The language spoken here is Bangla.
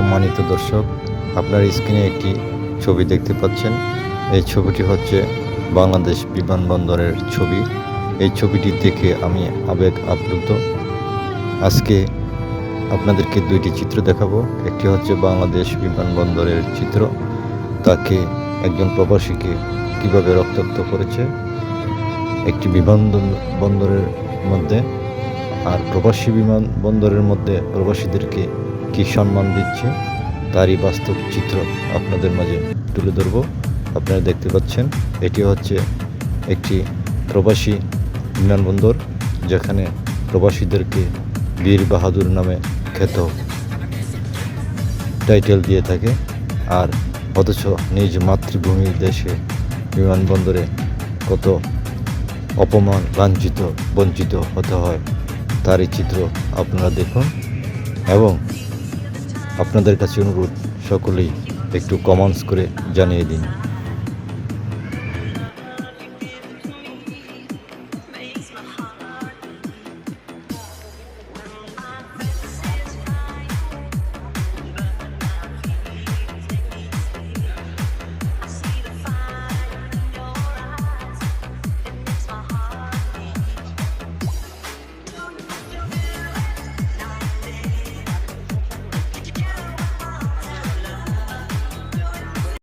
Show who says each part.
Speaker 1: সম্মানিত দর্শক, আপনার স্ক্রিনে একটি ছবি দেখতে পাচ্ছেন। এই ছবিটি হচ্ছে বাংলাদেশ বিমানবন্দরের ছবি। এই ছবিটি দেখে আমি আবেগ আপ্লুত। আজকে আপনাদেরকে দুইটি চিত্র দেখাবো। একটি হচ্ছে বাংলাদেশ বিমানবন্দরের চিত্র, তাকে একজন প্রবাসীকে কীভাবে রক্তাক্ত করেছে। একটি বিমান বন্দরের মধ্যে আর প্রবাসী বিমান বন্দরের মধ্যে প্রবাসীদেরকে কি সম্মান দিচ্ছে, তারই বাস্তব চিত্র আপনাদের মাঝে তুলে ধরব। আপনারা দেখতে পাচ্ছেন, এটি হচ্ছে একটি প্রবাসী বিমানবন্দর, যেখানে প্রবাসীদেরকে বীর বাহাদুর নামে খ্যাত টাইটেল দিয়ে থাকে। আর অথচ নিজ মাতৃভূমির দেশে বিমানবন্দরে কত অপমান, লাঞ্ছিত, বঞ্চিত হতে হয়, তারই চিত্র আপনারা দেখুন। এবং আপনাদের কাছে অনুরোধ সকলেই একটু কমেন্টস করে জানিয়ে দিন।